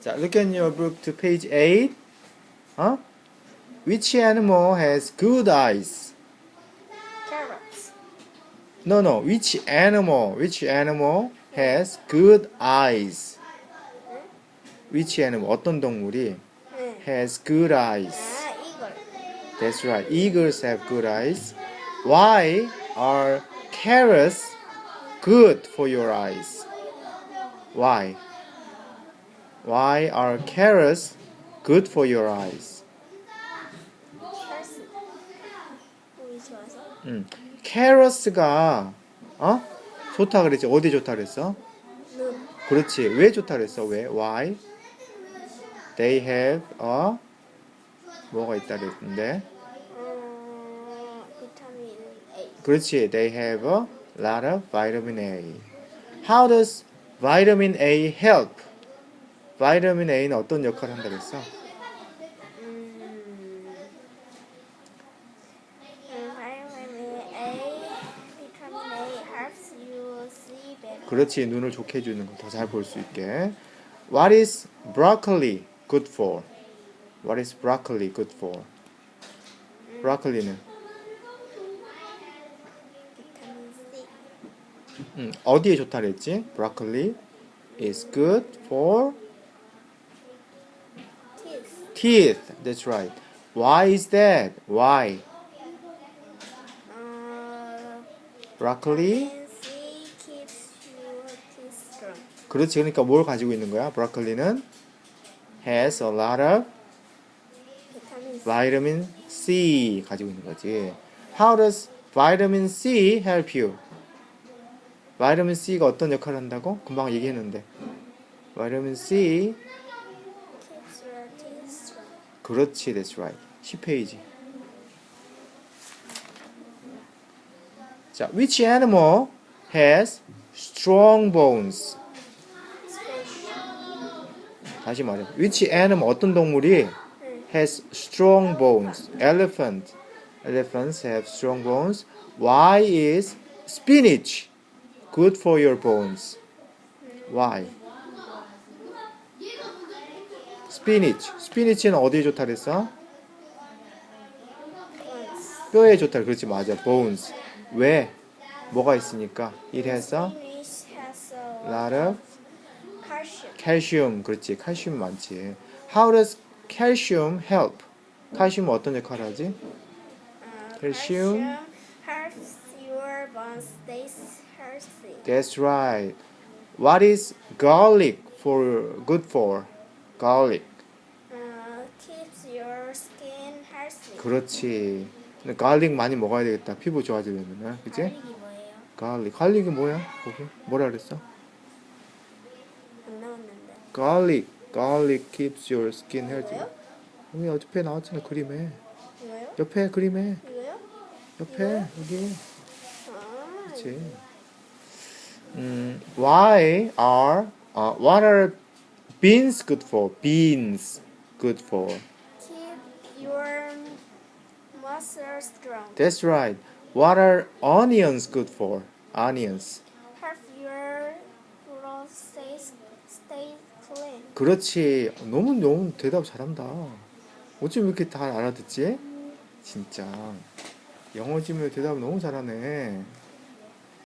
자, look at your book to page 8. 어? Which animal has good eyes? Carrots. No, no. Which animal? Which animal has good eyes? Which animal? 어떤 동물이 네. has good eyes? 아, 이걸. That's right. Eagles have good eyes. Why are carrots good for your eyes? Why? Why are carrots good for your eyes? 음. carrots가 어? 좋다 그랬지. 어디 좋다 그랬어? 눈. 그렇지. 왜 좋다 그랬어? 왜? Why? They have a 뭐가 있다 그랬는데. 어. 그렇지. They have a lot of vitamin A. How does vitamin A help? Vitamin A는 어떤 역할을 한다 그랬어? 음. 음, 비타민 A. 비타민 A helps you see better. 그렇지. 눈을 좋게 해주는 거 더 잘 볼 수 있게. What is broccoli good for? What is broccoli good for? 브로콜리는 비타민 C. 음, 어디에 좋다 그랬지? broccoli is good for Teeth. That's right. Why is that? Why? 어, broccoli C keeps your teeth strong. 그렇지. 그러니까 뭘 가지고 있는 거야? 브로콜리는 has a lot of 비타민 C. vitamin C 가지고 있는 거지. How does vitamin C help you? 바이타민 C가 어떤 역할을 한다고? 금방 얘기했는데. 바이타민 C 그렇지. That's right. 10페이지. 자, which animal has strong bones? 다시 말해. Which animal 어떤 동물이 has strong bones? Elephant. Elephants have strong bones. Why is spinach good for your bones? Why? Spinach. spinach는 어디에 좋다 그랬어? 뼈에 좋다. 그렇지 맞아. bones. 왜? 뭐가 있으니까? A lot of calcium. 그렇지. 칼슘 많지. How does calcium help? 칼슘은 어떤 역할을 하지? Uh, Calcium. helps your bones stay healthy. That's right. What is garlic for good for? Garlic. Uh, keeps your skin healthy. 그렇지. 근데 garlic 많이 먹어야 되겠다. 피부 좋아지려면. 그치? 갈릭이 뭐예요? garlic. garlic이 뭐야? 거기? 뭐라 그랬어? 안 나왔는데. garlic. garlic keeps your skin healthy. 뭐요? 여기 옆에 나왔잖아. 그림에. 이거요? 옆에 그림에. 이거요? 옆에 여기. 아, 그렇지. 음, why are uh, what are beans good for? beans good for? keep your muscles strong. That's right. What are onions good for? Onions. Help your process stay clean. 그렇지. 너무 너무 대답 잘한다. 어쩜 이렇게 다 알아듣지? 진짜. 영어 지문 대답 너무 잘하네.